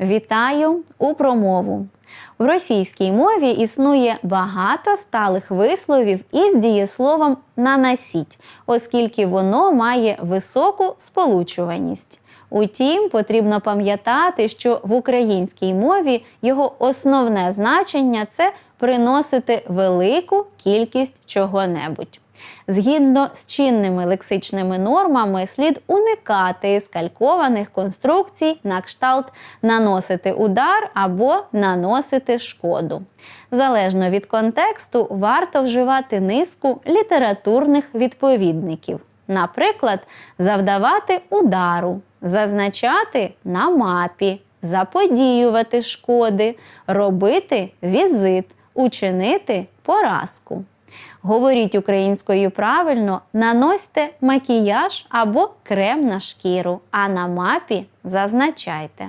Вітаю у промову. В російській мові існує багато сталих висловів із дієсловом наносіть, оскільки воно має високу сполучуваність. Утім, потрібно пам'ятати, що в українській мові його основне значення це приносити велику кількість чого-небудь. Згідно з чинними лексичними нормами, слід уникати скалькованих конструкцій на кшталт наносити удар або наносити шкоду. Залежно від контексту, варто вживати низку літературних відповідників. Наприклад, завдавати удару, зазначати на мапі, заподіювати шкоди, робити візит, учинити поразку. Говоріть українською правильно, наносьте макіяж або крем на шкіру, а на мапі зазначайте.